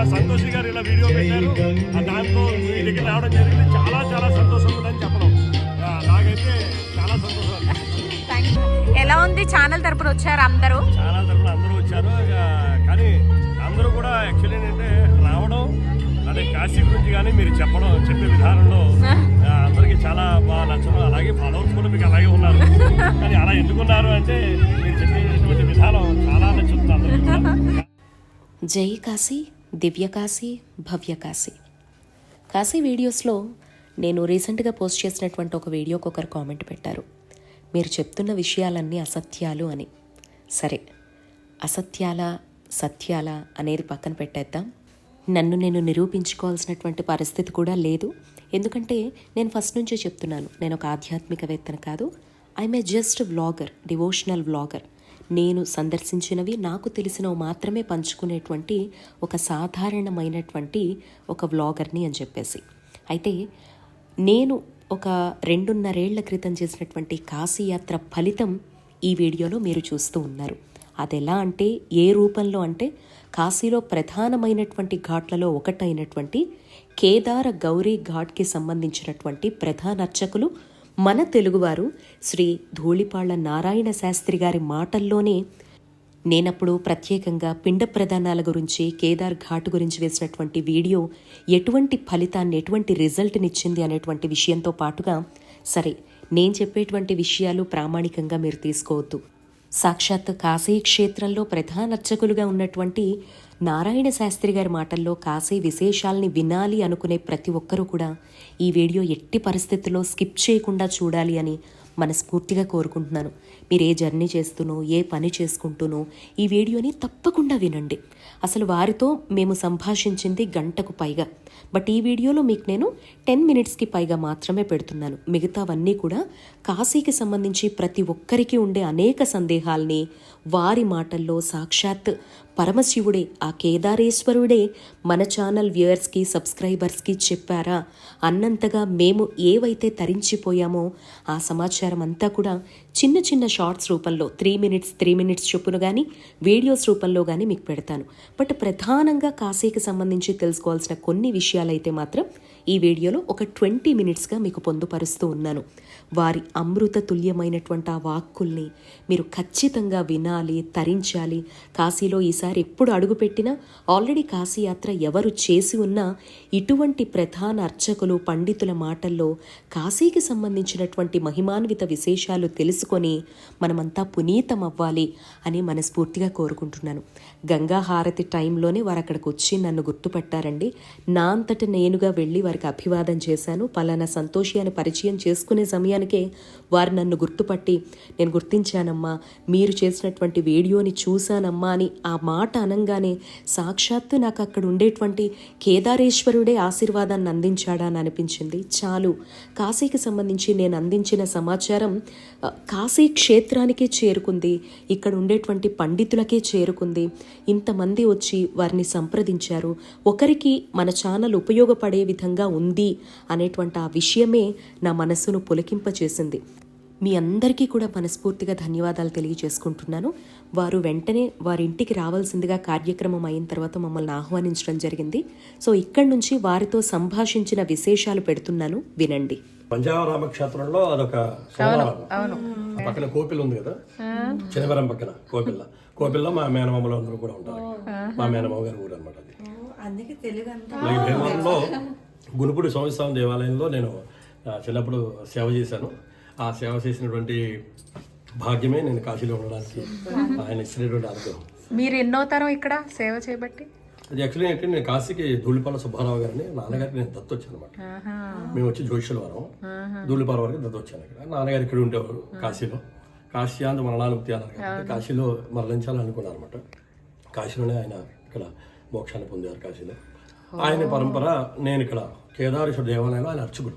ఇలా సంతోషి గారు ఇలా వీడియో పెట్టారు. ఆ దాంతో మీ దగ్గర రావడం జరిగింది. చాలా చాలా సంతోషం ఉందని చెప్పడం నాకైతే చాలా సంతోషం. ఎలా ఉంది ఛానల్ తరపున వచ్చారు అందరూ? చాలా తరపున అందరూ వచ్చారు. కానీ అందరూ కూడా యాక్చువల్లీ ఏంటంటే రావడం అదే కాశీ గురించి కానీ మీరు చెప్పడం చెప్పే విధానంలో అందరికీ చాలా బాగా నచ్చడం అలాగే ఫాలోవర్స్ కూడా మీకు అలాగే ఉన్నారు. కానీ అలా ఎందుకున్నారు అంటే మీరు చెప్పేటువంటి విధానం చాలా నచ్చుతుంది అందరికీ. జై కాశీ. దివ్యకాశీ భవ్యకాశీ. కాశీ కాశీ వీడియోస్లో నేను రీసెంట్గా పోస్ట్ చేసినటువంటి ఒక వీడియోకి ఒకరు కామెంట్ పెట్టారు. మీరు చెప్తున్న విషయాలన్నీ అసత్యాలు అని. సరే అసత్యాల సత్యాల అనేది పక్కన పెట్టేద్దాం. నన్ను నేను నిరూపించుకోవాల్సినటువంటి పరిస్థితి కూడా లేదు. ఎందుకంటే నేను ఫస్ట్ నుంచే చెప్తున్నాను నేను ఒక ఆధ్యాత్మికవేత్తను కాదు. I'm a just vlogger devotional vlogger. నేను సందర్శించినవి నాకు తెలిసినవి మాత్రమే పంచుకునేటువంటి ఒక సాధారణమైనటువంటి ఒక వ్లాగర్ని అని చెప్పేసి. అయితే నేను ఒక రెండున్నరేళ్ళ క్రితం చేసినటువంటి కాశీయాత్ర ఫలితం ఈ వీడియోలో మీరు చూస్తూ ఉన్నారు. అది ఎలా అంటే ఏ రూపంలో అంటే కాశీలో ప్రధానమైనటువంటి ఘాట్లలో ఒకటైనటువంటి కేదార గౌరీ ఘాట్కి సంబంధించినటువంటి ప్రధాన అర్చకులు మన తెలుగువారు శ్రీ ధూళిపాళ్ళ నారాయణ శాస్త్రి గారి మాటల్లోనే నేనప్పుడు ప్రత్యేకంగా పిండ ప్రధానాల గురించి కేదార్ ఘాట్ గురించి వేసినటువంటి వీడియో ఎటువంటి ఫలితాన్ని ఎటువంటి రిజల్ట్నిచ్చింది అనేటువంటి విషయంతో పాటుగా సరే నేను చెప్పేటువంటి విషయాలు ప్రామాణికంగా మీరు తీసుకోవద్దు. సాక్షాత్ కాశీ క్షేత్రంలో ప్రధాన అర్చకులుగా ఉన్నటువంటి నారాయణ శాస్త్రి గారి మాటల్లో కాశీ విశేషాల్ని వినాలి అనుకునే ప్రతి ఒక్కరూ కూడా ఈ వీడియో ఎట్టి పరిస్థితుల్లో స్కిప్ చేయకుండా చూడాలి అని మనస్ఫూర్తిగా కోరుకుంటున్నాను. మీరు ఏ జర్నీ చేస్తూనో ఏ పని చేసుకుంటూనో ఈ వీడియోని తప్పకుండా వినండి. అసలు వారితో మేము సంభాషించింది గంటకు పైగా. బట్ ఈ వీడియోలో మీకు నేను టెన్ మినిట్స్కి పైగా మాత్రమే పెడుతున్నాను. మిగతావన్నీ కూడా కాశీకి సంబంధించి ప్రతి ఒక్కరికి ఉండే అనేక సందేహాల్ని వారి మాటల్లో సాక్షాత్ పరమశివుడే ఆ కేదారేశ్వరుడే మన ఛానల్ వ్యూయర్స్కి సబ్స్క్రైబర్స్కి చెప్పారా? అన్నంతగా మేము ఏవైతే తరించిపోయామో ఆ సమాచారం అంతా కూడా చిన్న చిన్న షార్ట్స్ రూపంలో త్రీ మినిట్స్ త్రీ మినిట్స్ చొప్పున కానీ వీడియోస్ రూపంలో కానీ మీకు పెడతాను. బట్ ప్రధానంగా కాశీకి సంబంధించి తెలుసుకోవాల్సిన కొన్ని విషయాలైతే మాత్రం ఈ వీడియోలో ఒక ట్వంటీ మినిట్స్గా మీకు పొందుపరుస్తూ ఉన్నాను. వారి అమృత తుల్యమైనటువంటి ఆ వాక్కుల్ని మీరు ఖచ్చితంగా వినాలి తరించాలి. కాశీలో ఈసారి ఎప్పుడు అడుగుపెట్టినా ఆల్రెడీ కాశీయాత్ర ఎవరు చేసి ఉన్నా ఇటువంటి ప్రధాన అర్చకులు పండితుల మాటల్లో కాశీకి సంబంధించినటువంటి మహిమాన్విత విశేషాలు తెలుసుకొని మనమంతా పునీతం అవ్వాలి అని మనస్ఫూర్తిగా కోరుకుంటున్నాను. గంగా హారతి టైంలోనే వారు అక్కడికి వచ్చి నన్ను గుర్తుపట్టారండి. నా అంతట నేనుగా వెళ్ళి వారికి అభివాదం చేశాను. పలానా సంతోషి అని పరిచయం చేసుకునే సమయానికే వారు నన్ను గుర్తుపట్టి నేను గుర్తించానమ్మా మీరు చేసినటువంటి వీడియోని చూశానమ్మా అని ఆ మాట అనంగానే సాక్షాత్తు నాకు అక్కడ ఉండేటువంటి కేదారేశ్వరుడే ఆశీర్వాదాన్ని అందించాడా అని అనిపించింది. చాలు కాశీకి సంబంధించి నేను అందించిన సమాచారం కాశీ క్షేత్రానికే చేరుకుంది. ఇక్కడ ఉండేటువంటి పండితులకే చేరుకుంది. ఇంతమంది వచ్చి వారిని సంప్రదించారు. ఒకరికి మన ఛానల్ ఉపయోగపడే విధంగా ఉంది అనేటువంటి ఆ విషయమే నా మనస్సును పులకింపచేసింది. మీ అందరికీ కూడా మనస్ఫూర్తిగా ధన్యవాదాలు తెలియజేసుకుంటున్నాను. వారు వెంటనే వారి ఇంటికి రావాల్సిందిగా కార్యక్రమం అయిన తర్వాత మమ్మల్ని ఆహ్వానించడం జరిగింది. సో ఇక్కడి నుంచి వారితో సంభాషించిన విశేషాలు పెడుతున్నాను. వినండి. పంజాబరామ క్షేత్రంలో అదొక పక్కన కోపిల్ ఉంది కదా చిన్నవరం పక్కన కోపిల్ల. కోపిల్ల మా మేనమామలు అందరూ కూడా ఉంటారు. మా మేనమామ గారి ఊరు అనమాట అది అందుకే తెలుగు అంతా అలాగే భీమవరంలో గునుపుడి స్వామిస్వామి దేవాలయంలో నేను చిన్నప్పుడు సేవ చేశాను. ఆ సేవ చేసినటువంటి భాగ్యమే నేను కాశీలో ఉండడానికి ఆయన ఇచ్చినటువంటి అనుగ్రహం. మీరు ఎన్నో తరం ఇక్కడ సేవ చేయబట్టి? అది యాక్చువల్లీ ఏంటంటే నేను కాశీకి ధూళిపాల సుబ్బారావు గారిని నాన్నగారికి నేను దత్తు వచ్చాను అనమాట మేము వచ్చి జోషుల వారం. ధూళిపాల వరకు దత్తు వచ్చాను ఇక్కడ. నాన్నగారు ఇక్కడ ఉండేవారు కాశీలో. కాశీ అంత మరణానుమతి అన్నారు కాశీలో మరణించాలని అనుకున్నారు అనమాట కాశీలోనే ఆయన ఇక్కడ మోక్షాన్ని పొందారు కాశీలో. ఆయన పరంపర నేను ఇక్కడ కేదారేశ్వర దేవాలయంలో ఆయన అర్చకుడు.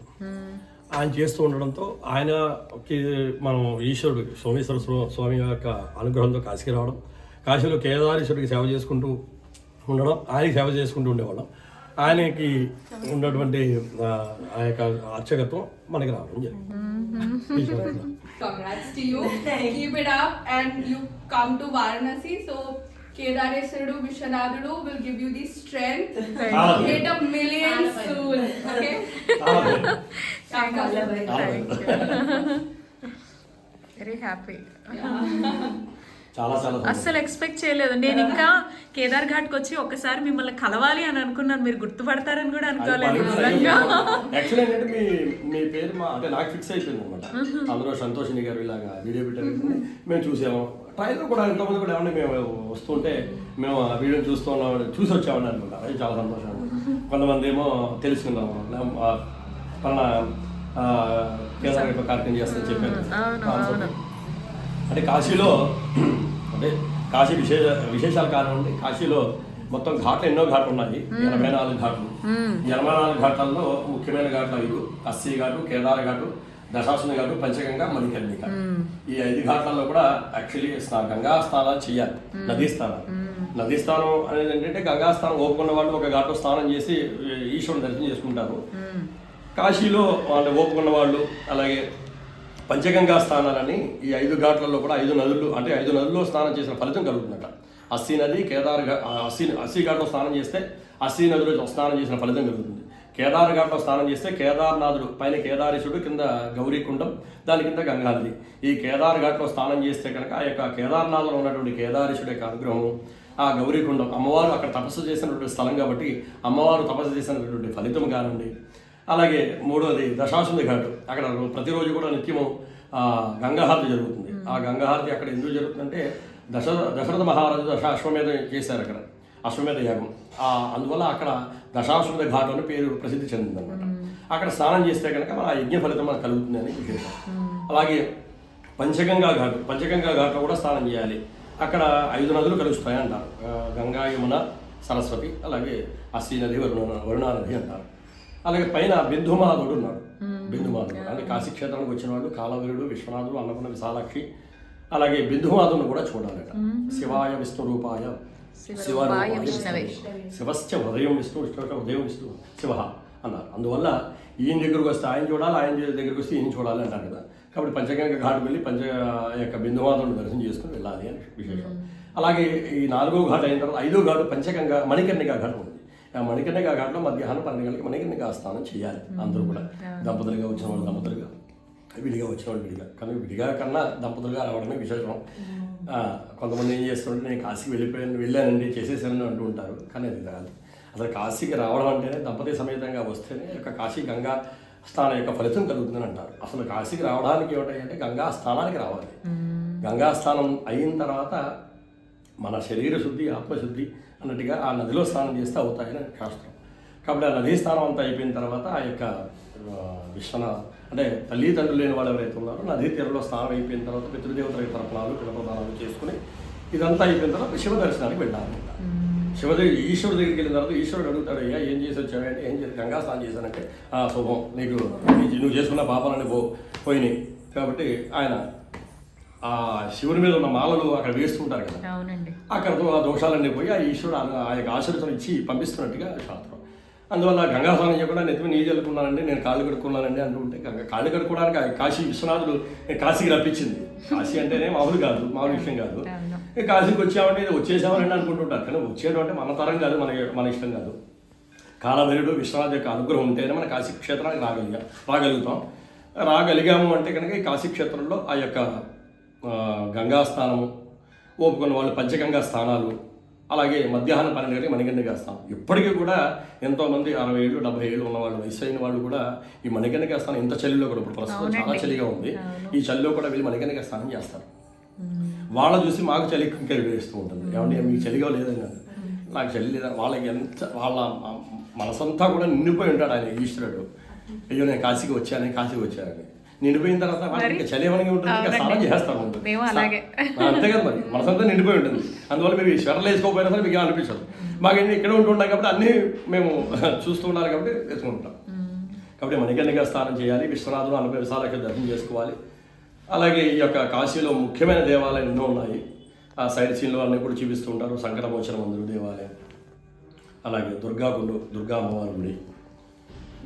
ఆయన చేస్తూ ఉండడంతో ఆయనకి మనం ఈశ్వరుడు సోమేశ్వర స్వ- స్వామి యొక్క అనుగ్రహంతో కాశీకి రావడం కాశీలో కేదారేశ్వరుడికి సేవ చేసుకుంటూ ఉండడం ఆయనకి సేవ చేసుకుంటూ ఉండేవాళ్ళం. ఆయనకి ఉన్నటువంటి ఆ, యొక్క అర్చకత్వం మనకి రావడం జరిగింది. Mm-hmm. Congrats to you. Keep it up and you come to Varanasi. So Kedareswarudu, Vishwanathadu will give you the strength. to Hit a million soon. Okay? Thank you. Thank you. Very happy. Yeah. చాలా చాలా అస్సలు expect చేయలేదు. నేను ఇంకా కేదార్ ఘాట్కి వచ్చి ఒక్కసారి మిమ్మల్ని కలవాలి అని అనుకున్నాను. మీరు గుర్తుపడతారని కూడా అనుకోలేదు. యాక్చువల్లీ ఏంటంటే మీ మీ పేరు మా అంటే నాకు ఫిక్స్ అయిపోయింది అనమాట అందులో సంతోషిని గారు ఇలాగా వీడియో పెట్టారు మేము చూసాము. ట్రైలర్ కూడా ఎంతోమంది కూడా ఏమంటే మేము వస్తుంటే మేము ఆ వీడియోని చూస్తూ ఉన్నాం చూసి వచ్చామని అనుకుంటాం అది చాలా సంతోషం. కొంతమంది ఏమో తెలుసుకున్నాము పలానా కేదార్ కార్యక్రమం చేస్తామని చెప్పారు. అంటే కాశీలో అంటే కాశీ విశేష విశేషాలు కానివ్వండి కాశీలో మొత్తం ఘాట్లు ఎన్నో ఘాట్లు ఉన్నాయి. ఎనభై నాలుగు ఘాట్లు. ఎనభై నాలుగు ఘాట్లలో ముఖ్యమైన ఘాట్లు ఐదు. అస్సీ ఘాటు కేదార ఘాటు దశాసుని ఘాటు పంచగంగా మణికర్ణిక. ఈ ఐదు ఘాట్లలో కూడా యాక్చువల్లీ గంగా స్నానాలు చేయాలి. నదీ స్నానాలు నదీ స్నానం అనేది ఏంటంటే గంగా స్నానం ఓపుకున్న వాళ్ళు ఒక ఘాట్లో స్నానం చేసి ఈశ్వరుని దర్శనం చేసుకుంటారు. కాశీలో వాళ్ళు ఓపుకున్న వాళ్ళు అలాగే పంచగంగా స్నానాలని ఈ ఐదు ఘాట్లలో కూడా ఐదు నదులు అంటే ఐదు నదుల్లో స్నానం చేసిన ఫలితం కలుగుతుందట. అస్సీ నది కేదార్ అస్సీ అస్సీ ఘాట్లో స్నానం చేస్తే అస్సీ నదిలో స్నానం చేసిన ఫలితం కలుగుతుంది. కేదార్ ఘాట్లో స్నానం చేస్తే కేదార్నాథుడు పైన కేదారేశుడు కింద గౌరీకుండం దాని కింద గంగా నది ఈ కేదార్ ఘాట్లో స్నానం చేస్తే కనుక ఆ యొక్క కేదార్నాథ్లో ఉన్నటువంటి కేదారేశుడు యొక్క అనుగ్రహం ఆ గౌరీకుండం అమ్మవారు అక్కడ తపస్సు చేసినటువంటి స్థలం కాబట్టి అమ్మవారు తపస్సు చేసినటువంటి ఫలితం కానివ్వండి అలాగే మూడోది దశాశ్వమి ఘాటు. అక్కడ ప్రతిరోజు కూడా నిత్యము గంగాహారతి జరుగుతుంది. ఆ గంగాహారతి అక్కడ ఎందుకు జరుగుతుందంటే దశ దశరథ మహారాజు దశ అశ్వమేధ చేశారు అక్కడ అశ్వమేధ యాగం. అందువల్ల అక్కడ దశాశ్వమేధ ఘాటు అని పేరు ప్రసిద్ధి చెందిందనమాట. అక్కడ స్నానం చేస్తే కనుక మన యజ్ఞ ఫలితం మనకు కలుగుతుంది అని విశేషం. అలాగే పంచగంగా ఘాటు పంచగంగా ఘాట్లో కూడా స్నానం చేయాలి. అక్కడ ఐదు నదులు కలుస్తాయి అంటారు గంగా యమున సరస్వతి అలాగే అస్సీ నది వరుణ వరుణా నది అంటారు. అలాగే పైన బిందుమాధుడు ఉన్నాడు. బిందుమాధుడు అంటే కాశీ క్షేత్రానికి వచ్చిన వాళ్ళు కాలవీరుడు విశ్వనాథుడు అన్నపూర్ణ విశాలాక్షి. అలాగే బిందుమాధుని కూడా చూడాలట. శివాయ విష్ణు రూపాయ శివాయ శివశ్చ ఉదయం విష్ణు విష్ణు ఉదయం విష్ణు. శివ అన్నారు. అందువల్ల ఈయన దగ్గరకు వస్తే ఆయన చూడాలి ఆయన దగ్గరకు వస్తే ఈయన చూడాలి అంటారు కదా. కాబట్టి పంచగంగ ఘాట్ వెళ్ళి పంచ యొక్క బిందుమాధుని దర్శనం చేసుకుని వెళ్ళాలి అని విశేషం. అలాగే ఈ నాలుగో ఘాట్ అయిన తర్వాత ఐదో ఘాటు పంచగంగ మణికర్ణిక ఘాట్ మణికర్ణిక ఘాట్లో మధ్యాహ్నం పన్నెండు గంటలకి మణికర్ణిక స్నానం చేయాలి అందరూ కూడా. దంపతులుగా వచ్చిన వాళ్ళు దంపతులుగా. విడిగా వచ్చిన వాళ్ళు విడిగా. కానీ విడిగా కన్నా దంపతులుగా రావడమే విశేషం. కొంతమంది ఏం చేస్తుంటే నేను కాశీకి వెళ్ళిపోయాను వెళ్ళానండి చేసేసానని అంటూ ఉంటారు. కానీ అది కాదు. అసలు కాశీకి రావడం అంటేనే దంపతి సమేతంగా వస్తేనే యొక్క కాశీ గంగా స్నానం యొక్క ఫలితం కలుగుతుందని అంటారు. అసలు కాశీకి రావడానికి ఏమిటంటే గంగా స్నానానికి రావాలి. గంగా స్నానం అయిన తర్వాత మన శరీర శుద్ధి ఆత్మశుద్ధి అన్నట్టుగా ఆ నదిలో స్నానం చేస్తే అవుతాయని శాస్త్రం. కాబట్టి ఆ నదీ స్నానం అంతా అయిపోయిన తర్వాత ఆ యొక్క విశ్వన అంటే తల్లిదండ్రులు లేని వాళ్ళు ఎవరైతే ఉన్నారో నదీ తీరంలో స్నానం అయిపోయిన తర్వాత పితృదేవతల తర్పణాలు పిలప్రదానాలు చేసుకుని ఇదంతా అయిపోయిన తర్వాత శివ దర్శనానికి వెళ్ళాలన్నమాట శివదేవి ఈశ్వరుడు దగ్గరికి వెళ్ళిన తర్వాత ఈశ్వరుడు అడుగుతాడు అయ్యా ఏం చేసి వచ్చావు అంటే ఏం చేసి గంగా స్నానం చేశానంటే ఆ శుభం నీకు నువ్వు చేసుకున్న పాపాలన్నీ పో పోయినాయి. కాబట్టి ఆయన ఆ శివుని మీద ఉన్న మాలలు అక్కడ వేస్తుంటారు కదా. అక్కడ ఆ దోషాలన్నీ పోయి ఆ ఈశ్వరుడు ఆ- యొక్క ఆశీర్వచనం ఇచ్చి పంపిస్తున్నట్టుగా శాస్త్రం. అందువల్ల గంగా స్నానం చేయకుండా నెత్తిమి నీళ్ళు చల్లుకున్నానండి నేను కాళ్ళు కడుక్కున్నానండి అంటుంటే గంగా కాళ్ళు కడుక్కోవడానికి ఆ కాశీ విశ్వనాథుడు కాశీకి రప్పించింది. కాశీ అంటేనే మామూలు కాదు మామూలు విషయం కాదు. కాశీకి వచ్చామంటే వచ్చేసామని అనుకుంటుంటారు కానీ వచ్చేయడం అంటే మన తరం కాదు మన మన ఇష్టం కాదు. కాలభైరుడు విశ్వనాథ్ యొక్క అనుగ్రహం ఉంటేనే మన కాశీ క్షేత్రానికి రాగలిగా రాగలుగుతాం. రాగలిగాము అంటే కనుక ఈ కాశీ క్షేత్రంలో ఆ యొక్క గంగా స్నానము ఓపుకున్న వాళ్ళు పంచగంగా స్నానాలు అలాగే మధ్యాహ్నం పన్నెండు గంటలకు మణికర్ణిక స్నానం. ఇప్పటికీ కూడా ఎంతోమంది అరవై ఏళ్ళు డెబ్బై ఏళ్ళు ఉన్న వాళ్ళు వయసు అయిన వాళ్ళు కూడా ఈ మణికర్ణిక స్నానం ఇంత చలిలో కూడా ఇప్పుడు ప్రస్తుతం చాలా చలిగా ఉంది. ఈ చలిలో కూడా వీళ్ళు మణికర్ణిక స్నానం చేస్తారు. వాళ్ళ చూసి మాకు చలి వేస్తూ ఉంటుంది. ఏమంటే మీకు చలిగా లేదని. నాకు చలి లేదా వాళ్ళకి ఎంత వాళ్ళ మనసంతా కూడా నిండిపోయి ఉంటాడు ఆయన ఈశ్వరుడు. అయ్యో నేను కాశీకి వచ్చాను కాశీకి వచ్చానని నిండిపోయిన తర్వాత ఇంకా ఉంటుంది ఇంకా స్నానం అలాగే. ఆ, అంతే కదా మరి. మనసంతా నిండిపోయి ఉంటుంది. అందువల్ల మీరు ఈ స్వెటర్లు వేసుకోకపోయినా సరే మీకు అనిపించదు. మాకు ఇక్కడ ఉంటున్నాం కాబట్టి అన్నీ మేము చూస్తూ ఉండాలి కాబట్టి వేసుకుంటాం. కాబట్టి మణికర్ణిగా స్నానం చేయాలి విశ్వనాథుడు అనుభవ విశాలకి దర్శనం చేసుకోవాలి. అలాగే ఈ యొక్క కాశీలో ముఖ్యమైన దేవాలయాలు ఎన్నో ఉన్నాయి. ఆ సైడ్ సీన్లు అన్నీ కూడా చూపిస్తూ ఉంటారు. సంకటమోచన మందిరం దేవాలయం. అలాగే దుర్గాగుండు దుర్గా అమ్మవారి గుడి.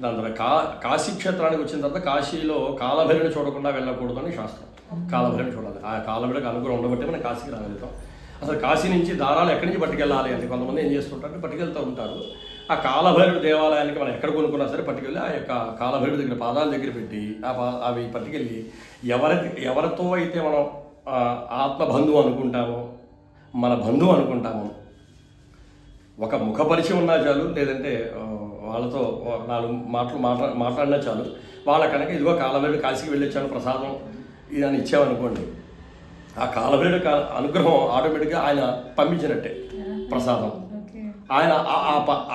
దాని తర్వాత కా కాశీ క్షేత్రానికి వచ్చిన తర్వాత కాశీలో కాలభైరుని చూడకుండా వెళ్ళకూడదు అని శాస్త్రం. కాలభైరుని చూడాలి. ఆ కాలభైరుడికి అనుగ్రహం ఉండబట్టి మనం కాశీకి రాగలుగుతాం. అసలు కాశీ నుంచి దారాలు ఎక్కడి నుంచి పట్టుకెళ్ళాలి అంటే కొంతమంది ఏం చేస్తుంటారంటే పట్టుకెళ్తూ ఉంటారు. ఆ కాలభైరుడు దేవాలయానికి మనం ఎక్కడ కొనుక్కున్నా సరే పట్టుకెళ్ళి ఆ యొక్క కాలభైరుడు దగ్గర పాదాల దగ్గర పెట్టి ఆ పా అవి పట్టుకెళ్ళి ఎవరి ఎవరితో అయితే మనం ఆత్మబంధువు అనుకుంటామో మన బంధువు అనుకుంటామో ఒక ముఖపరిచయం ఉన్నా చాలు. లేదంటే వాళ్ళతో నాలుగు మాటలు మాట్లా మాట్లాడినా చాలు. వాళ్ళ కనుక ఇదిగో కాలభైరుడు కాశీకి వెళ్ళొచ్చాను ప్రసాదం ఇదని ఇచ్చామనుకోండి ఆ కాలభైరుడు కా అనుగ్రహం ఆటోమేటిక్గా ఆయన పంపించినట్టే ప్రసాదం. ఆయన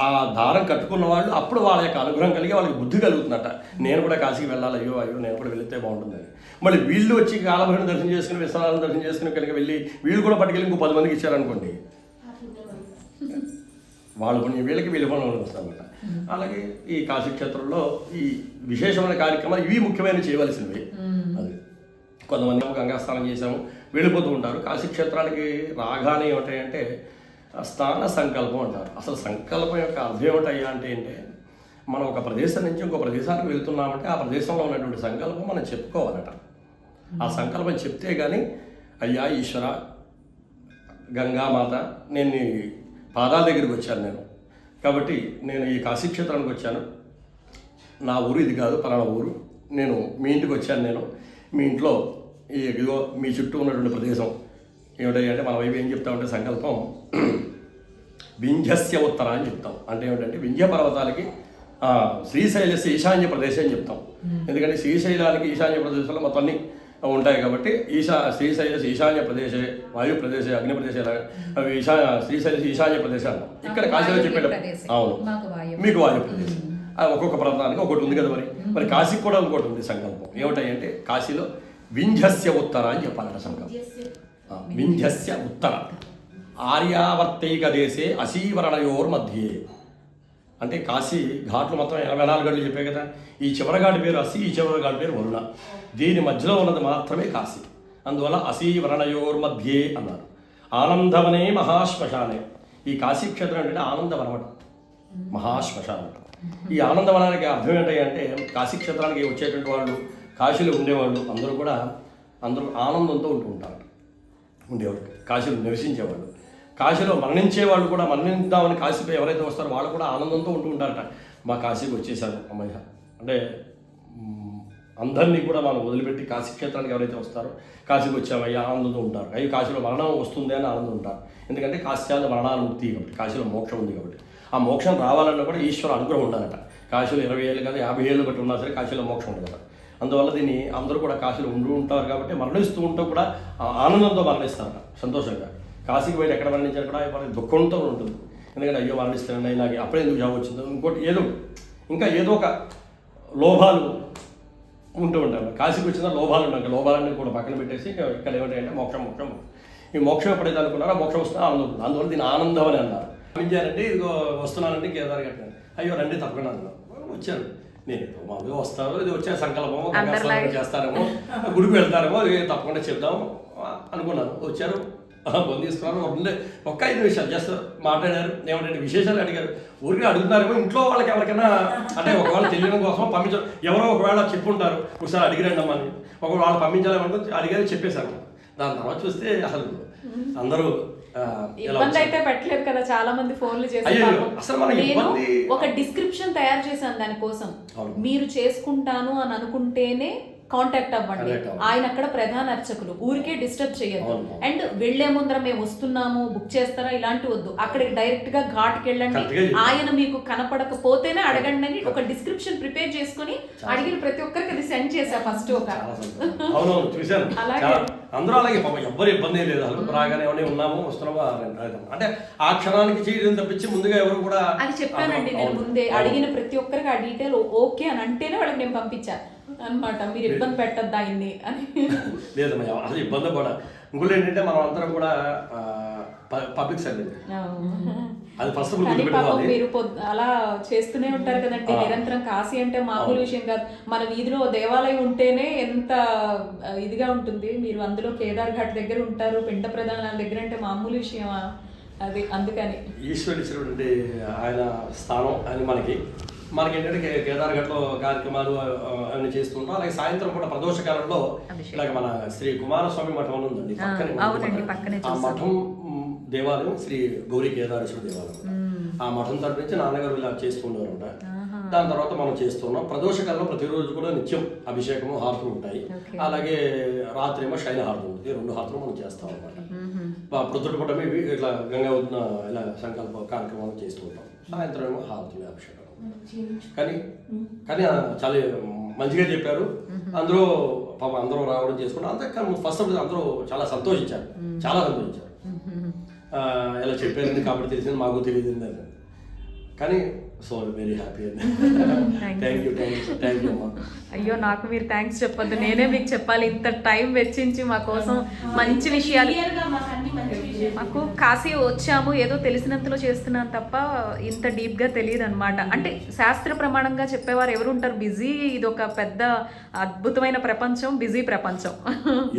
ఆ- దారం కట్టుకున్న వాళ్ళు అప్పుడు వాళ్ళ యొక్క అనుగ్రహం కలిగి వాళ్ళకి బుద్ధి కలుగుతుందట. నేను కూడా కాశీకి వెళ్ళాలి అయ్యో అయ్యో నేను కూడా వెళితే బాగుంటుందని మళ్ళీ వీళ్ళు వచ్చి కాలభైరుని దర్శనం చేసుకుని విశ్వనాథం దర్శనం చేసుకుని కనుక వెళ్ళి వీళ్ళు కూడా పట్టుకెళ్ళి ఇంకో పది మందికి ఇచ్చారనుకోండి వాళ్ళ పుణ్యం వీళ్ళకి వీళ్ళ పనులు వస్తారన్నమాట అలాగే ఈ కాశీ క్షేత్రంలో ఈ విశేషమైన కార్యక్రమాలు ఇవి ముఖ్యమైన చేయవలసినవి. అది కొంతమంది ఏమో గంగా స్నానం చేసాము వెళ్ళిపోతూ ఉంటారు. కాశీ క్షేత్రానికి రాగానే ఏమిటాయంటే ఆ స్థాన సంకల్పం అంటారు. అసలు సంకల్పం యొక్క అర్థం ఏమిటయ్యా అంటే ఏంటే మనం ఒక ప్రదేశం నుంచి ఇంకో ప్రదేశానికి వెళ్తున్నామంటే ఆ ప్రదేశంలో ఉన్నటువంటి సంకల్పం మనం చెప్పుకోవాలట. ఆ సంకల్పం చెప్తే కానీ అయ్యా ఈశ్వర గంగామాత నేను పాదాల దగ్గరికి వచ్చాను నేను. కాబట్టి నేను ఈ కాశీక్షేత్రానికి వచ్చాను. నా ఊరు ఇది కాదు పలానా ఊరు. నేను మీ ఇంటికి వచ్చాను నేను. మీ ఇంట్లో ఈ ఇదిగో మీ చుట్టూ ఉన్నటువంటి ప్రదేశం ఏమిటంటే అంటే మన వైపు ఏం చెప్తామంటే సంకల్పం. వింధ్యస్య ఉత్తర అని చెప్తాం. అంటే ఏమిటంటే వింధ్య పర్వతాలకి ఆ, శ్రీశైలస్య ఈశాన్య ప్రదేశం అని చెప్తాం. ఎందుకంటే శ్రీశైలానికి ఈశాన్య ప్రదేశంలో మొత్తం అన్ని ఉంటాయి కాబట్టి ఈశా శ్రీశైల ఈశాన్య ప్రదేశే వాయు ప్రదేశే అగ్ని ప్రదేశే అవి ఈశా శ్రీశైల ఈశాన్య ప్రదేశాలు ఇక్కడ కాశీలో చెప్పేటప్పుడు అవును. మీకు వాయు. ప్రదేశం. ఆ ఒక్కొక్క ప్రాంతానికి ఒకటి ఉంది కదా మరి. మరి కాశీకి కూడా ఇంకోటి ఉంది సంకల్పం. ఏమిటాయి అంటే కాశీలో వింధ్యస్య ఉత్తర అని చెప్పాలట సంకల్పం. వింధ్యస్య. ఉత్తర. ఆర్యావర్తైక దేశే అశీవరణయోర్ మధ్యే అంటే కాశీ ఘాట్లు మొత్తం ఎనభై నాలుగు గడులు చెప్పే కదా. ఈ చివరి ఘాటు పేరు అసి ఈ చివరి ఘాటు పేరు వరుణ. దీని మధ్యలో ఉన్నది మాత్రమే కాశీ. అందువల్ల అసీవరణయోర్ మధ్యే అన్నారు. ఆనందవనే మహాశ్మశానే. ఈ కాశీ క్షేత్రం ఏంటంటే ఆనందవనం అంట. మహాశ్మశానం ఈ ఆనందవనానికి అర్థం ఏంటంటే అంటే కాశీ క్షేత్రానికి వచ్చేటువంటి వాళ్ళు కాశీలో ఉండేవాళ్ళు అందరూ కూడా అందరూ ఆనందంతో ఉంటూ ఉంటారు. ఉండేవాళ్ళు. కాశీలో నివసించేవాళ్ళు. కాశీలో మరణించే వాళ్ళు కూడా మరణిద్దామని కాశీపై ఎవరైతే వస్తారో వాళ్ళు కూడా ఆనందంతో ఉంటూ ఉంటారట. మా కాశీకి వచ్చేసారు అమ్మయ్య అంటే అందరినీ కూడా మనం వదిలిపెట్టి కాశీ క్షేత్రానికి ఎవరైతే వస్తారో కాశీకి వచ్చామయ్యా ఆనందంతో ఉంటారు. అవి కాశీలో మరణం వస్తుంది అని ఆనందం ఉంటారు. ఎందుకంటే కాశ్యాల మరణాలు ముక్తి కాబట్టి కాశీలో మోక్షం ఉంది కాబట్టి. ఆ మోక్షం రావాలన్నా కూడా ఈశ్వర అనుగ్రహం ఉండాలట. కాశీలో ఇరవై ఏళ్ళు కదా యాభై ఏళ్ళు బట్టి ఉన్నా సరే కాశీలో మోక్షం ఉంది కదా అందువల్ల దీన్ని అందరూ కూడా కాశీలో ఉంటూ ఉంటారు కాబట్టి మరణిస్తూ ఉంటూ కూడా ఆ ఆనందంతో మరణిస్తారట. సంతోషంగా. కాశీకి బయట ఎక్కడ మరణించారు కూడా వాళ్ళకి దుఃఖంతో ఉంటుంది. ఎందుకంటే అయ్యో మరణిస్తానండి ఇలాగే అప్పుడే ఎందుకు జాబ్ వచ్చిందో ఇంకోటి ఏదో ఇంకా ఏదో ఒక లోభాలు ఉంటూ ఉంటారు కాశీకి వచ్చిన లోభాలు ఉంటాయి. లోభాలన్నీ కూడా పక్కన పెట్టేసి ఇక ఇక్కడ ఏమిటంటే మోక్షం మోక్షం. ఈ మోక్షం ఎప్పుడైతే అనుకున్నారో? మోక్షం వస్తున్నా ఆనందం. ఉంటుంది అందువల్ల దీని ఆనందం అని అన్నారు. వింజారంటే ఇదిగో వస్తున్నానంటే కేదార్ గట్టాను అయ్యో రండి తప్పకుండా అన్నారు. వచ్చారు. నేను మామూలుగా వస్తాను ఇది వచ్చే సంకల్పము గంగా స్నానం చేస్తారేమో గుడికి వెళ్తారేమో తప్పకుండా చెప్దాం అనుకున్నాను వచ్చారు. బంద్ తీసుకున్నారు ఉండే ఒక్క ఐదు నిమిషాలు జస్ట్ మాట్లాడారు ఏమంటే విశేషాలు అడిగారు. ఊరికి అడుగుతున్నారేమో ఇంట్లో వాళ్ళకి ఎవరికైనా అంటే ఒకవేళ తెలియడం కోసం పంపించారు ఎవరో ఒకవేళ చెప్పుంటారు ఒకసారి అడిగిరండి అమ్మని ఒకవేళ వాళ్ళు పంపించాలని అడిగారు చెప్పేశారు. దాని తర్వాత చూస్తే అసలు అందరూ ఇబ్బంది అయితే పెట్టలేదు కదా చాలా మంది ఫోన్లు చేసి ఒక డిస్క్రిప్షన్ తయారు చేశాను దానికోసం. మీరు చేసుకుంటాను అని అనుకుంటేనే కాంటాక్ట్ అవ్వండి. ఆయన అక్కడ ప్రధాన అర్చకులు. ఊరికే డిస్టర్బ్ చేయొద్దు. అండ్ వెళ్ళే ముందర మేము వస్తున్నాము బుక్ చేస్తారా ఇలాంటి వద్దు. అక్కడికి డైరెక్ట్గా ఘాట్కి వెళ్ళండి. ఆయన మీకు కనపడకపోతేనే అడగండి అని ఒక డిస్క్రిప్షన్ ప్రిపేర్ చేసుకుని అడిగిన ప్రతి ఒక్కరికి అది సెండ్ చేశా ఫస్ట్ ఒక. అలాగే. అందరూ అలాగే పాపం ఎవ్వరు ఇబ్బంది లేదు. అసలు రాగానే ఏమన్నా ఉన్నాము వస్తున్నాము. అంటే ఆ క్షణానికి చేయడం తప్పించి ముందుగా ఎవరు కూడా అది చెప్పానండి నేను ముందే. అడిగిన ప్రతి ఒక్కరికి ఆ డీటెయిల్ ఓకే అని అంటేనే వాళ్ళకి నేను పంపించా. అన్నమాట. మీరు ఇబ్బంది పెట్టద్దు ఆయన్ని అని. లేదమ్మా అసలు ఇబ్బంది కూడా. ఇంకోటి ఏంటంటే మనం అందరం కూడా పబ్లిక్ సర్వీస్ అది ఫస్ట్ మీరు అలా చేస్తూనే ఉంటారు కదండి. నిరంతరం కాశీ అంటే మామూలు విషయం కాదు. మన వీధిలో దేవాలయం ఉంటేనే ఎంత ఇదిగా ఉంటుంది. మీరు అందులో కేదార్ ఘాట్ దగ్గర ఉంటారు. పిండ ప్రధానాల దగ్గర అంటే మామూలు విషయమా? అది అందుకని. ఈశ్వరుడు ఆయన స్థానం అని మనకి. మనకి ఏంటంటే కేదార్ఘట్లో కార్యక్రమాలు ఆ, అవన్నీ చేస్తుంటాం అలాగే సాయంత్రం కూడా ప్రదోష కాలంలో ఇలాగ మన శ్రీ కుమారస్వామి మఠం అని ఉందండి. పక్కనే ఆ మఠం దేవాలయం శ్రీ గౌరీ కేదారేశ్వర దేవాలయం. ఆ మఠం తరపు నుంచి నాన్నగారు ఇలా చేస్తూ ఉండేవారంట దాని తర్వాత మనం చేస్తున్నాం ప్రదోషకాలంలో ప్రతిరోజు కూడా నిత్యం అభిషేకము హారతులు ఉంటాయి. అలాగే రాత్రి ఏమో శైల హారతి ఉంటుంది రెండు హారతులు మనం చేస్తాం అనమాట ప్రొద్దుట పూట ఇట్లా గంగా ఇలా సంకల్ప కార్యక్రమాలు చేస్తూ ఉంటాం. సాయంత్రం ఏమో హారతులు అభిషేకం. కానీ కానీ చాలా మంచిగా చెప్పారు. అందరూ పాప అందరూ రావడం చేసుకున్నారు అంతే ఫస్ట్ ఆఫ్ అందరూ చాలా సంతోషించారు. చాలా సంతోషించారు. ఆ, ఇలా చెప్పారండి కాబట్టి తెలిసింది మాకు తెలియదు కానీ సో వెరీ హ్యాపీ అండి thank you thank you thank you అయ్యో నాకు మీరు థ్యాంక్స్ చెప్పొద్దు. నేనే మీకు చెప్పాలి. ఇంత టైం వెచ్చించి మా కోసం మంచి విషయాలు మాకు కాశీ వచ్చాము. ఏదో తెలిసినంతలో చేస్తున్నాం తప్ప ఇంత డీప్గా తెలియదు అనమాట అంటే శాస్త్ర ప్రమాణంగా చెప్పేవారు ఎవరు ఉంటారు? బిజీ ఇది ఒక పెద్ద అద్భుతమైన ప్రపంచం బిజీ ప్రపంచం.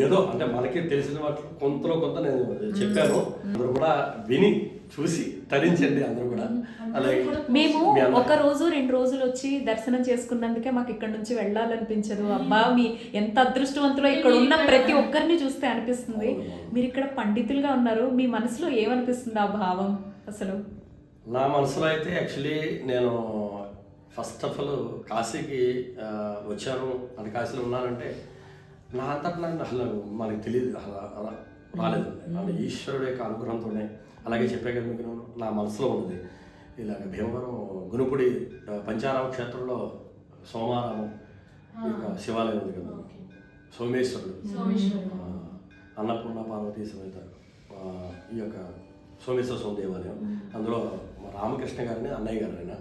ఏదో అంటే మనకి తెలిసిన వాటిలో కొంతలో కొంత నేను చెప్పాను. అందరూ కూడా విని చూసి తరించండి అందరూ కూడా. అలాగే మేము ఒక రోజు రెండు రోజులు వచ్చి దర్శనం చేసుకున్నందుకే మాకు ఇక్కడ నుంచి వెళ్ళాలనిపించదు. అబ్బా మీ ఎంత అదృష్టవంతులో ఇక్కడ ఉన్న ప్రతి ఒక్కరిని చూస్తే అనిపిస్తుంది. మీరు ఇక్కడ పండితులుగా ఉన్నారు. మీ మనసులో ఏమనిపిస్తుంది ఆ భావం అసలు? నా మనసులో అయితే యాక్చువల్లీ నేను ఫస్ట్ ఆఫ్ ఆల్ కాశీకి వచ్చాను. అంటే కాశీలో ఉన్నానంటే నా అంతట నాకు అసలు మనకి తెలియదు. రాలేదు. ఈశ్వరుడు యొక్క అనుగ్రహంతోనే. అలాగే చెప్పే కదా మీకు నా మనసులో ఉంది ఇలాగ భీమవరం గునుపుడి పంచారామ క్షేత్రంలో సోమారామం ఈ యొక్క శివాలయం ఉంది కదా. సోమేశ్వరుడు. అన్నపూర్ణ పార్వతీ సమేత ఈ యొక్క సోమేశ్వర స్వామి దేవాలయం. అందులో మా రామకృష్ణ గారిని అన్నయ్య గారు ఆయన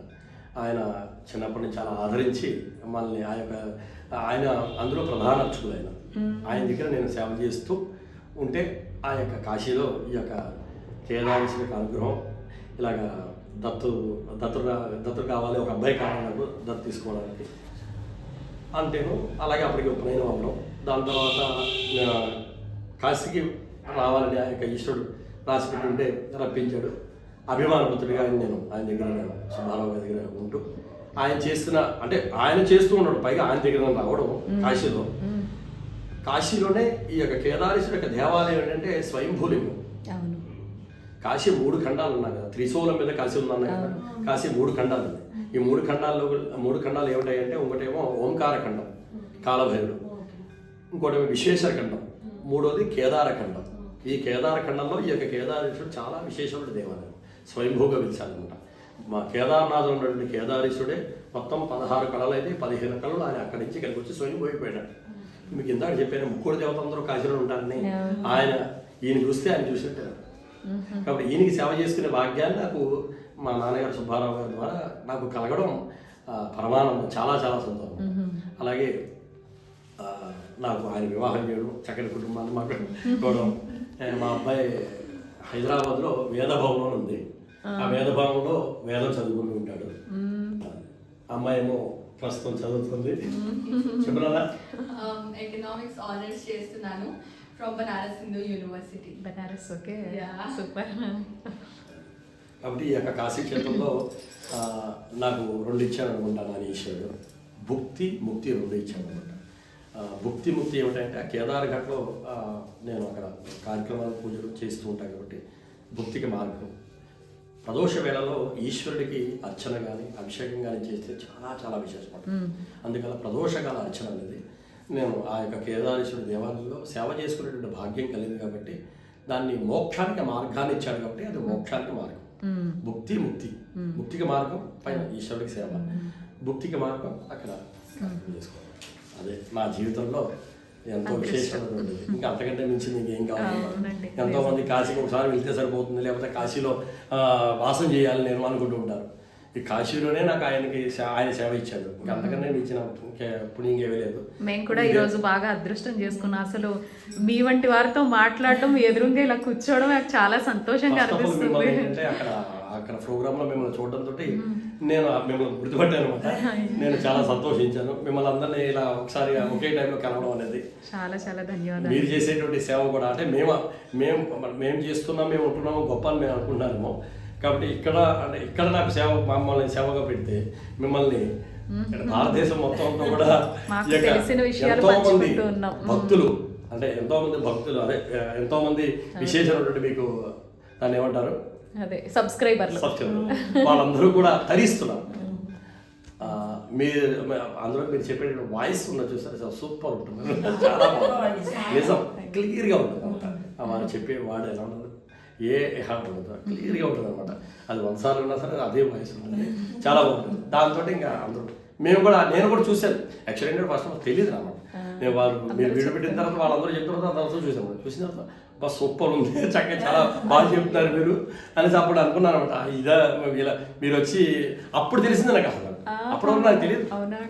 ఆయన చిన్నప్పటి నుంచి చాలా ఆదరించి మనల్ని ఆ యొక్క ఆయన అందులో ప్రధాన అర్చకులు ఆయన. ఆయన దగ్గర నేను సేవ చేస్తూ ఉంటే ఆ యొక్క కాశీలో ఈ యొక్క యొక్క అనుగ్రహం. ఇలాగ దత్తు దత్తు దత్తు కావాలి ఒక అబ్బాయి కావాలి నాకు దత్తు తీసుకోవడానికి. అంతేను. అలాగే అప్పటికి ఉపనయనం అవ్వడం. దాని తర్వాత కాశీకి రావాలని ఆ యొక్క ఈశ్వరుడు రాసి పెట్టుంటే రప్పించాడు. అభిమానపుత్రుడిగా ఆయన నేను ఆయన దగ్గర నేను సుబ్బారావు గారి దగ్గర ఉంటూ ఆయన చేస్తున్న అంటే ఆయన చేస్తూ ఉన్నాడు. పైగా ఆయన దగ్గర రావడం కాశీలో. కాశీలోనే ఈ యొక్క కేదారేశ్వర యొక్క దేవాలయం ఏంటంటే స్వయంభూలింగం. కాశీ మూడు ఖండాలు ఉన్నాయి కదా. త్రిశూలం మీద కాశీ ఉందన్న కదా. కాశీ మూడు ఖండాలు ఈ మూడు ఖండాల్లో మూడు ఖండాలు ఏమిటాయంటే ఒకటేమో ఓంకార ఖండం కాలభైరుడు. ఇంకోటేమో విశ్వేశ్వర ఖండం. మూడోది కేదార ఖండం. ఈ కేదార ఖండంలో ఈ యొక్క కేదారేశ్వరుడు చాలా విశేషమైన దేవాలయం. స్వయంభూగా పిలిచారనమాట మా కేదార్నాథుడు ఉన్నటువంటి కేదారేశ్వరుడే మొత్తం పదహారు కళలు అయితే పదిహేను కళలు ఆయన అక్కడి నుంచి ఇక్కడికి వచ్చి స్వయం మీకు ఇందాక చెప్పాను ముక్కుడు దేవత అందరూ కాశీలో ఉంటారని. ఆయన ఈయన చూస్తే ఆయన చూసినట్టే. కాబట్టి ఈయనకి సేవ చేసుకునే భాగ్యాన్ని నాకు మా నాన్నగారు సుబ్బారావు గారి ద్వారా నాకు కలగడం పరమానందం చాలా చాలా సంతోషం. అలాగే నాకు ఆయన వివాహం చేయడం చక్కని కుటుంబాన్ని మాకు ఇవ్వడం. మా అబ్బాయి హైదరాబాద్లో వేదభవనం ఉంది. ఆ. వేదభవనంలో వేదం చదువుకుంటూ ఉంటాడు. అమ్మాయి ఏమో ప్రస్తుతం చదువుతుంది. చెప్పరా Um, economics honors చేస్తున్నాను. From Banaras Hindu University. Banaras okay Yeah. Super కాబట్టి ఈ యొక్క కాశీ క్షేత్రంలో ఆ, నాకు రెండు ఇచ్చాను అనుకుంటాను అని ఈశ్వరుడు భుక్తి ముక్తి రెండు ఇచ్చాను అనమాట భుక్తి ముక్తి ఏమిటంటే ఆ కేదార్ ఘాట్లో ఆ, నేను అక్కడ కార్యక్రమాలు పూజలు చేస్తూ ఉంటాను కాబట్టి భుక్తికి మార్గం. ప్రదోష వేళలో ఈశ్వరుడికి అర్చన కానీ అభిషేకం కానీ చేస్తే చాలా చాలా విశేషం. అందుకని ప్రదోషకాల అర్చన అనేది నేను ఆ యొక్క కేదారేశ్వరుడి దేవాలయంలో సేవ చేసుకునేటువంటి భాగ్యం కలిగింది కాబట్టి దాన్ని మోక్షానికి మార్గాన్ని ఇచ్చాడు కాబట్టి అది మోక్షానికి మార్గం. భుక్తి ముక్తి. ముక్తికి మార్గం పైన ఈశ్వరుడికి సేవ భుక్తికి మార్గం అక్కడ చేసుకోవాలి అదే నా జీవితంలో ఎంతో విశేషమైనటువంటిది. ఇంకా అంతకంటే మించి మీకు ఏం కావాలి? అవునండి. ఎంతో మంది కాశీకి ఒకసారి వెళ్తే సరిపోతుంది లేకపోతే కాశీలో వాసం చేయాలి నేను అనుకుంటూ ఉంటారు. ఈ కాశీలోనే నాకు ఆయనకి ఆయన సేవ ఇచ్చాడు. ఇంకా అంతకన్నా ఇచ్చిన? పుణ్యం లేదు. మేము కూడా ఈ రోజు బాగా అదృష్టం చేసుకున్నాం. అసలు మీ వంటి వారితో మాట్లాడడం ఎదురుగా ఇలా కూర్చోవడం నాకు చాలా సంతోషంగా అనిపిస్తుంది. ఏంటంటే అక్కడ అక్కడ ప్రోగ్రామ్లో మిమ్మల్ని చూడడం తోటి నేను మిమ్మల్ని గుర్తుపట్టాను అనమాట. నేను చాలా సంతోషించాను. మిమ్మల్ని అందరినీ ఇలా ఒకసారి ఒకే టైంలో కలవడం అనేది. చాలా చాలా ధన్యవాదాలు. మీరు చేసేటువంటి సేవ కూడా అంటే మేము మేము మేము చేస్తున్నాం మేము ఉంటున్నాము గొప్ప అని మేము అనుకుంటున్నాము కాబట్టి ఇక్కడ అంటే ఇక్కడ నాకు సేవ మమ్మల్ని సేవగా పెడితే మిమ్మల్ని భారతదేశం మొత్తం అంతా కూడా ఎంతో మంది. భక్తులు అంటే ఎంతో మంది భక్తులు అదే ఎంతో మంది విశేషమైనటువంటి మీకు దాన్ని ఏమంటారు? అదే సబ్స్క్రైబర్లు సబ్స్క్రైబర్ వాళ్ళందరూ కూడా తరిస్తున్నారు. ఆ, మీరు అందులో మీరు చెప్పే వాయిస్ ఉన్న చూసారు? చాలా సూపర్ ఉంటుంది. చాలా బాగుంది. నిజం. క్లియర్గా ఉంటుంది. అనమాట వారు చెప్పే వాడు ఎలా ఉండదు ఏ ఉండదు. క్లియర్గా ఉంటుంది అనమాట అది వందసార్లు ఉన్నా సరే అదే వాయిస్ ఉంటుంది. చాలా బాగుంటుంది. దాంతో ఇంకా అందరూ మేము కూడా నేను కూడా చూశాను. యాక్చువల్లీ ఏంటంటే ఫస్ట్ ఆఫ్ తెలియదు అనమాట నేను వాళ్ళు మీరు వీడియో పెట్టిన తర్వాత వాళ్ళందరూ చెప్పిన తర్వాత అందరూ చూసాను చూసిన తర్వాత బస్ సూపర్ ఉంది. చక్కగా చాలా బాగా చెప్తున్నారు మీరు అనేసి అప్పుడు అనుకున్నాను అనమాట ఇదా ఇలా మీరు వచ్చి అప్పుడు తెలిసింది నాకు అసలు. అప్పుడు నాకు తెలియదు.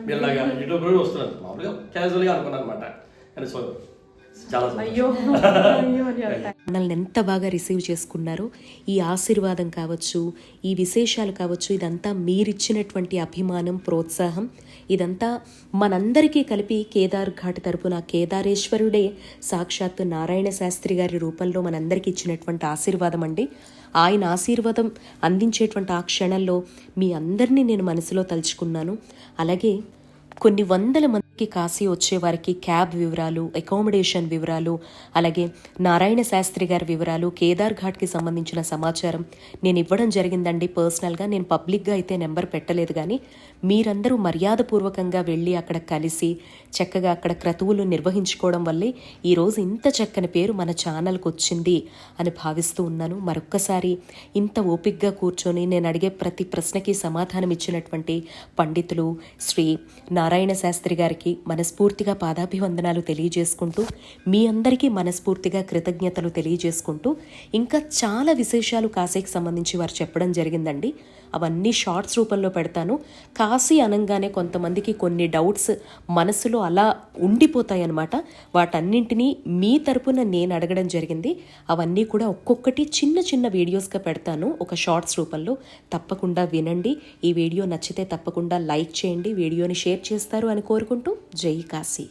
మీరు ఇలాగా యూట్యూబ్ వస్తున్నారు. మామూలుగా క్యాజువల్గా అనుకున్నాను అనమాట కానీ సో మనల్ని ఎంత బాగా రిసీవ్ చేసుకున్నారో ఈ ఆశీర్వాదం కావచ్చు ఈ విశేషాలు కావచ్చు ఇదంతా మీరిచ్చినటువంటి అభిమానం ప్రోత్సాహం. ఇదంతా మనందరికీ కలిపి కేదార్ ఘాట్ తరపున కేదారేశ్వరుడే సాక్షాత్తు నారాయణ శాస్త్రి గారి రూపంలో మనందరికీ ఇచ్చినటువంటి ఆశీర్వాదం అండి. ఆయన ఆశీర్వాదం అందించేటువంటి ఆ క్షణంలో మీ అందరినీ నేను మనసులో తలుచుకున్నాను. అలాగే కొన్ని వందల కి కాశీ వచ్చేవారికి క్యాబ్ వివరాలు అకామిడేషన్ వివరాలు అలాగే నారాయణ శాస్త్రి గారి వివరాలు కేదార్ ఘాట్కి సంబంధించిన సమాచారం నేను ఇవ్వడం జరిగిందండి. పర్సనల్గా నేను పబ్లిక్గా అయితే నెంబర్ పెట్టలేదు కానీ మీరందరూ మర్యాదపూర్వకంగా వెళ్ళి అక్కడ కలిసి చక్కగా అక్కడ క్రతువులు నిర్వహించుకోవడం వల్లే ఈరోజు ఇంత చక్కని పేరు మన ఛానల్కి వచ్చింది అని భావిస్తూ ఉన్నాను. మరొక్కసారి ఇంత ఓపిక్గా కూర్చొని నేను అడిగే ప్రతి ప్రశ్నకి సమాధానం ఇచ్చినటువంటి పండితులు శ్రీ నారాయణ శాస్త్రి గారికి మనస్ఫూర్తిగా పాదాభివందనాలు తెలియజేసుకుంటూ మీ అందరికీ మనస్ఫూర్తిగా కృతజ్ఞతలు తెలియజేసుకుంటూ ఇంకా చాలా విశేషాలు కాసేకి సంబంధించి వారు చెప్పడం జరిగిందండి. అవన్నీ షార్ట్స్ రూపంలో పెడతాను. కాశీ అనంగానే కొంతమందికి కొన్ని డౌట్స్ మనసులో అలా ఉండిపోతాయి అన్నమాట వాటన్నింటినీ మీ తరపున నేను అడగడం జరిగింది. అవన్నీ కూడా ఒక్కొక్కటి చిన్న చిన్న వీడియోస్గా పెడతాను ఒక షార్ట్స్ రూపంలో. తప్పకుండా వినండి. ఈ వీడియో నచ్చితే తప్పకుండా లైక్ చేయండి. వీడియోని షేర్ చేస్తారు అని కోరుకుంటూ జై కాశీ.